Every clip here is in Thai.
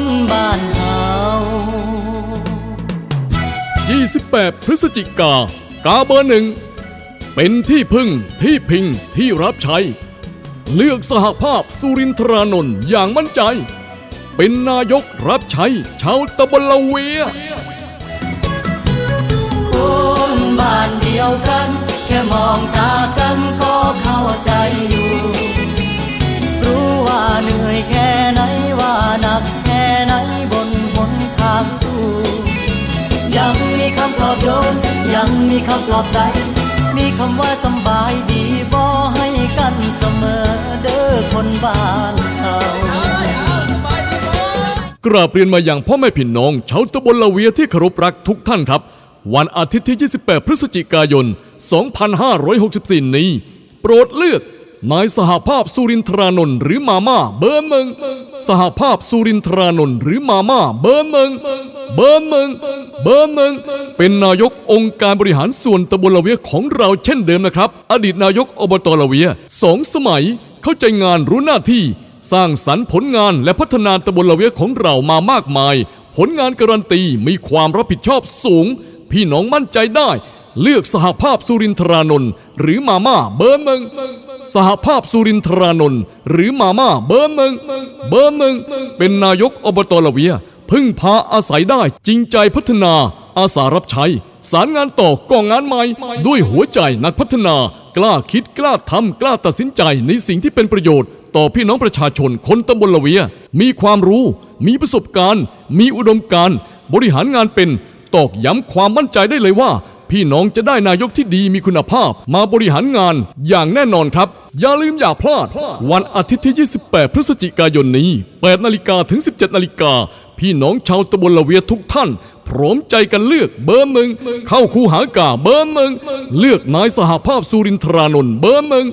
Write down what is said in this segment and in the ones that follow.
นบ้านเฮา28 พฤศจิกา กาเบอร์หนึ่ง เป็นที่พึ่งที่พิงที่รับใช้ เลือกสหภาพสุรินทรานนท์อย่างมั่นใจ เป็นนายกรับใช้ชาวตะบนละเวีย คนบ้านเดียวกัน แค่มองตา คำปลอบใจ มีคำว่าสบายดีบ่ให้กันเสมอเด้อคนบ้านเขากราบเรียนมาอย่างพ่อแม่พี่น้องชาวตะบนละเวียที่เคารพรักทุกท่านครับ วันอาทิตย์ที่ 28 พฤศจิกายน 2564 นี้ โปรดเลือก นายสหภาพสุรินทรานนท์หรือมาม่าเบอร์มึง สหภาพสุรินทรานนท์หรือมาม่าเบอร์มึง เบอร์มึง เบอร์มึง เป็นนายกองค์การบริหารส่วนตำบลละเวียของเราเช่นเดิมนะครับ อดีตนายกอบตละเวียสองสมัยเข้าใจงานรู้หน้าที่ สร้างสรรค์ผลงานและพัฒนาตำบลละเวียของเรามามากมาย ผลงานการันตีมีความรับผิดชอบสูง พี่น้องมั่นใจได้ เลือกสหภาพสุรินทรานนท์หรือมาม่าเบอร์มึงสหภาพสุรินทรานนท์หรือมาม่าเบอร์มึงเบอร์มึงเป็นนายกอบตละเวียพึ่งพาอาศัยได้จริงใจพัฒนาอาสารับใช้ สารงานต่อกองงานใหม่ ด้วยหัวใจนักพัฒนา กล้าคิดกล้าทำกล้าตัดสินใจในสิ่งที่เป็นประโยชน์ ต่อพี่น้องประชาชนคนตำบลละเวีย มีความรู้ มีประสบการณ์ มีอุดมการณ์บริหารงานเป็นตอกย้ำความมั่นใจได้เลยว่า พี่น้องจะได้นายกที่ดีมีคุณภาพ มาบริหารงานอย่างแน่นอนครับ อย่าลืมอย่าพลาด วันอาทิตย์ที่ 28 พฤศจิกายนนี้ 8 นาฬิกาถึง 17 นาฬิกา พี่น้องชาวตะบนละเวียทุกท่าน พร้อมใจกันเลือกเบอร์มึง เข้าคูหากาเบอร์มึง เลือกนายสหภาพสุรินทรานนท์เบอร์มึง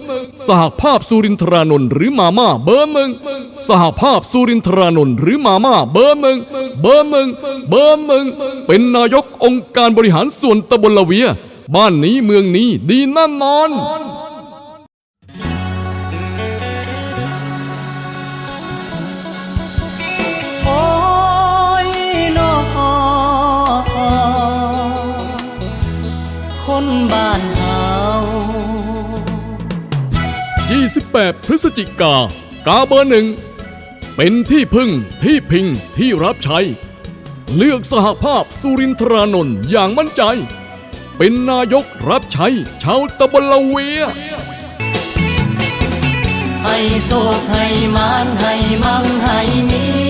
สหภาพสุรินทรานนท์หรือมาม่าเบอร์มึง สหภาพสุรินทรานนท์หรือมาม่าเบอร์มึง เบอร์มึง เบอร์มึง เป็นนายกองค์การบริหารส่วนตำบลละเวีย บ้านนี้เมืองนี้ดีแน่นอน บ้านเฮา28 พฤศจิกา กาเบอร์หนึ่ง เป็นที่พึ่งที่พิงที่รับใช้ เลือกสหภาพสุรินทรานนท์อย่างมั่นใจ เป็นนายกรับใช้ชาวตะบลละเวีย ให้โศกให้มานให้มั่งให้มี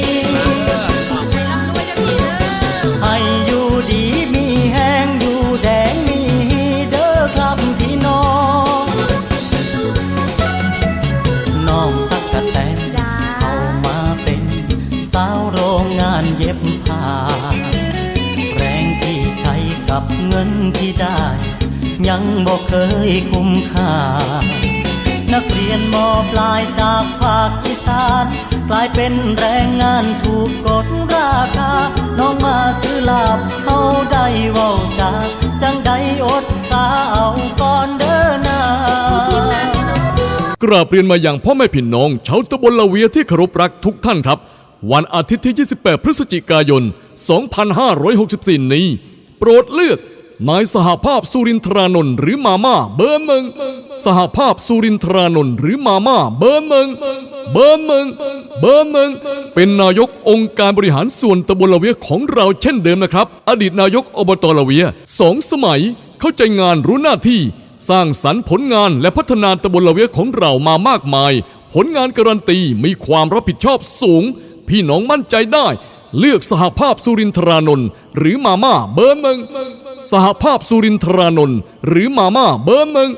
เย็บผ้า แรงที่ใช้กับเงินที่ได้ ยังบอกเคยคุ้มค่า นักเรียนมอปลายจากภาคอีสาน กลายเป็นแรงงานถูกกดราคา น้องมาซื้อลาบเขาได้เว้าจาจังได้อดสาวก่อนเด้อนากราบเรียนมาอย่างพ่อแม่พี่น้องชาวตำบลละเวียที่เคารพรักทุกท่านครับ วันอาทิตย์ที่ 28 พฤศจิกายน 2564 นี้ โปรดเลือกนายสหภาพสุรินทรานนท์หรือมาม่าเบอร์มึง สหภาพสุรินทรานนท์หรือมาม่าเบอร์มึง เบอร์มึง เบอร์มึง เป็นนายกองค์การบริหารส่วนตำบลละเวียของเราเช่นเดิมนะครับ อดีตนายกอบตละเวียสองสมัยเข้าใจงานรู้หน้าที่ สร้างสรรค์ผลงานและพัฒนาตำบลละเวียของเรามามากมาย ผลงานการันตีมีความรับผิดชอบสูง พี่น้องมั่นใจได้ เลือกสหภาพสุรินทรานนท์หรือมาม่าเบอร์เมึงสหภาพสุรินทรานนท์หรือมาม่าเบอร์เมึง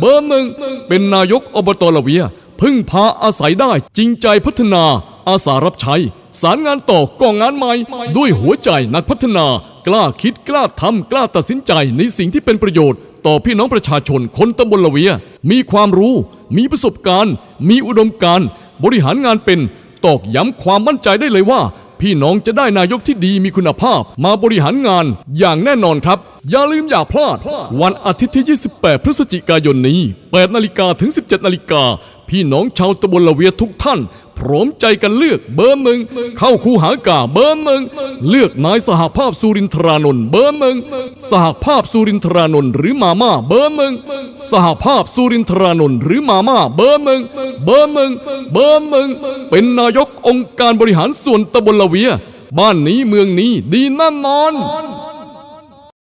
เบอร์เมึงเป็นนายกอบตละเวียพึ่งพาอาศัยได้จริงใจพัฒนาอาสารับใช้ สารงานต่อกองงานใหม่ ด้วยหัวใจนักพัฒนา กล้าคิดกล้าทำกล้าตัดสินใจในสิ่งที่เป็นประโยชน์ ต่อพี่น้องประชาชนคนตำบลละเวีย มีความรู้ มีประสบการณ์ มีอุดมการณ์ บริหารงานเป็น ตอกย้ำความมั่นใจได้เลยว่า พี่น้องจะได้นายกที่ดีมีคุณภาพ มาบริหารงานอย่างแน่นอนครับ อย่าลืมอย่าพลาด วันอาทิตย์ที่ 28 พฤศจิกายนนี้ 8 นาฬิกาถึง 17 นาฬิกา พี่น้องชาวตำบลละเวียทุกท่าน พร้อมใจกันเลือกเบอร์หนึ่งเข้าคูหากาเบอร์หนึ่งเลือกนายสหภาพสุรินทรานนท์เบอร์หนึ่งสหภาพสุรินทรานนท์หรือมาม่าเบอร์หนึ่งสหภาพสุรินทรานนท์หรือมาม่าเบอร์หนึ่งเบอร์หนึ่งเบอร์หนึ่งเป็นนายกองค์การบริหารส่วนตำบลละเวีย บ้านนี้เมืองนี้ดีแน่นอน